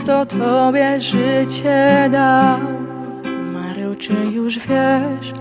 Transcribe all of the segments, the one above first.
kto tobie życie dał. Mario, czy już wiesz,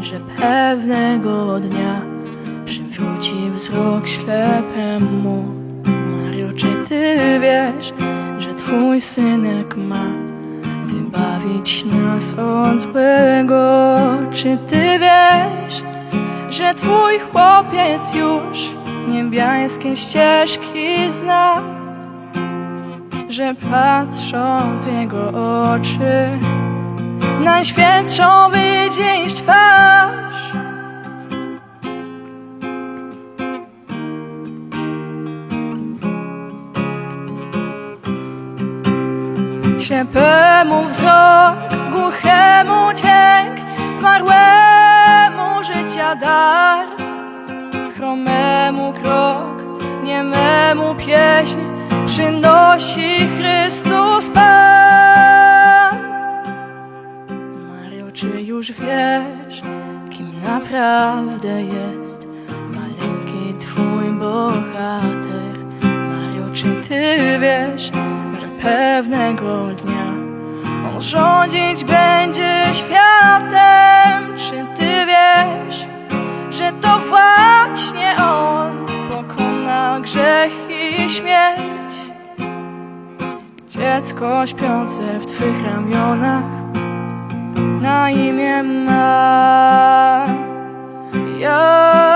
że pewnego dnia przywróci wzrok ślepemu? Mario, czy ty wiesz, że twój synek ma wybawić nas od złego? Czy ty wiesz, że twój chłopiec już niebiańskie ścieżki zna, że patrząc w jego oczy, najświętszą widzieć twarz. Ślepemu wzrok, głuchemu dźwięk, zmarłemu życia dar chromemu krok, niememu pieśń przynosi Chrystus Pan. Mario, czy już wiesz, kim naprawdę jest maleńki twój bohater? Mario, czy ty wiesz, że pewnego dnia on rządzić będzie światem? Czy ty wiesz, że to właśnie On pokona grzech i śmierć. Dziecko śpiące w Twych ramionach na imię ma. Jam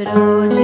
But oh,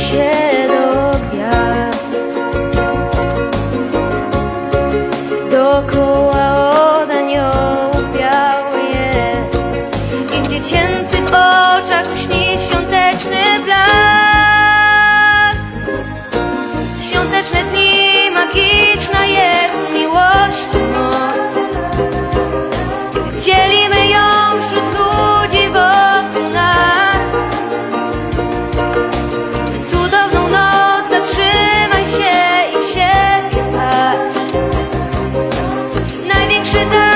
些 Największy dar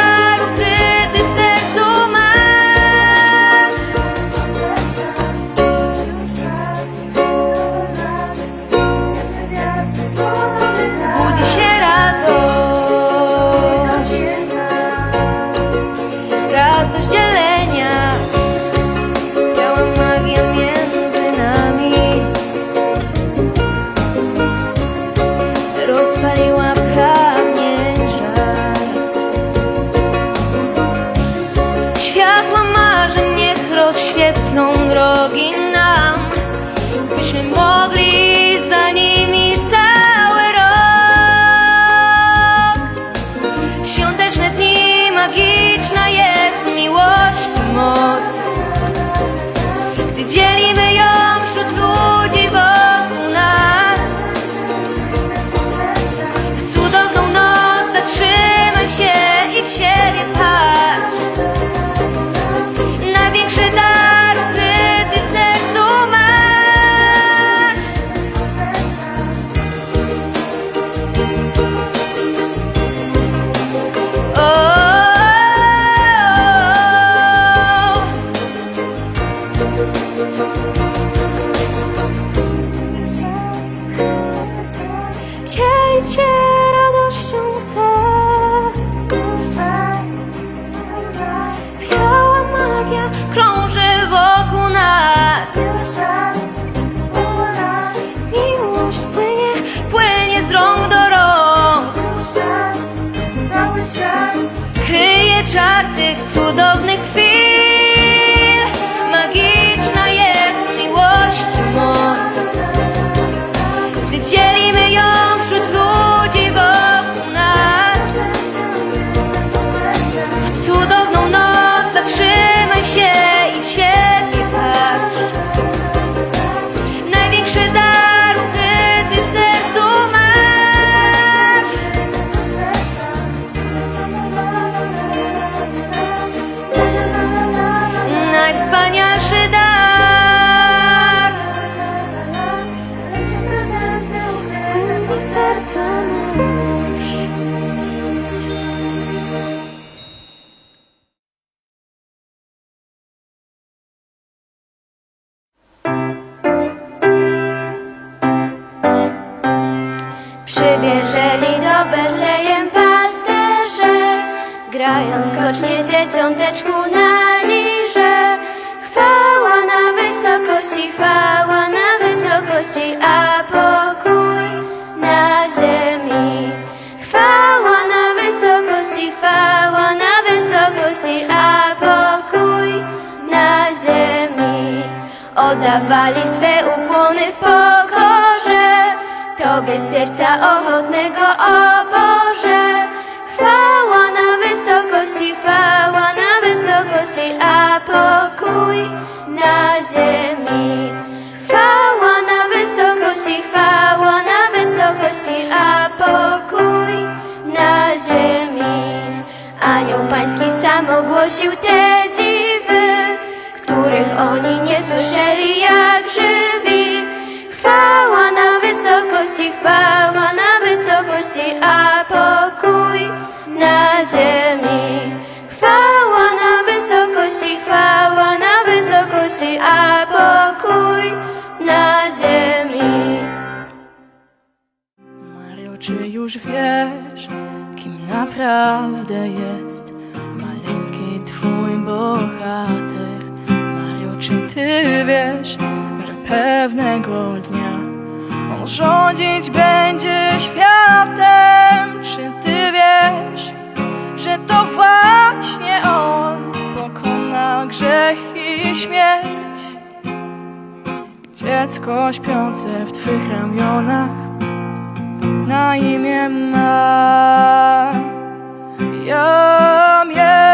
什么？Kryje czar tych cudownych chwil. Magiczna jest miłość moc. Gdy dzielimy ją wśród ludzi Oddawali swe ukłony w pokorze. Tobie serca ochotnego, o Boże. Chwała na wysokości, chwała na wysokości A pokój na ziemi. Chwała na wysokości, chwała na wysokości A pokój na ziemi. Anioł pański sam ogłosił te dziwy wysokości, a pokój na ziemi. Mario, czy już wiesz, kim naprawdę jest maleńki twój bohater? Mario, czy ty wiesz, że pewnego dnia on rządzić będzie światem? Czy ty wiesz, że to właśnie śmierć. Dziecko śpiące w Twych ramionach Na imię ma. Ja mię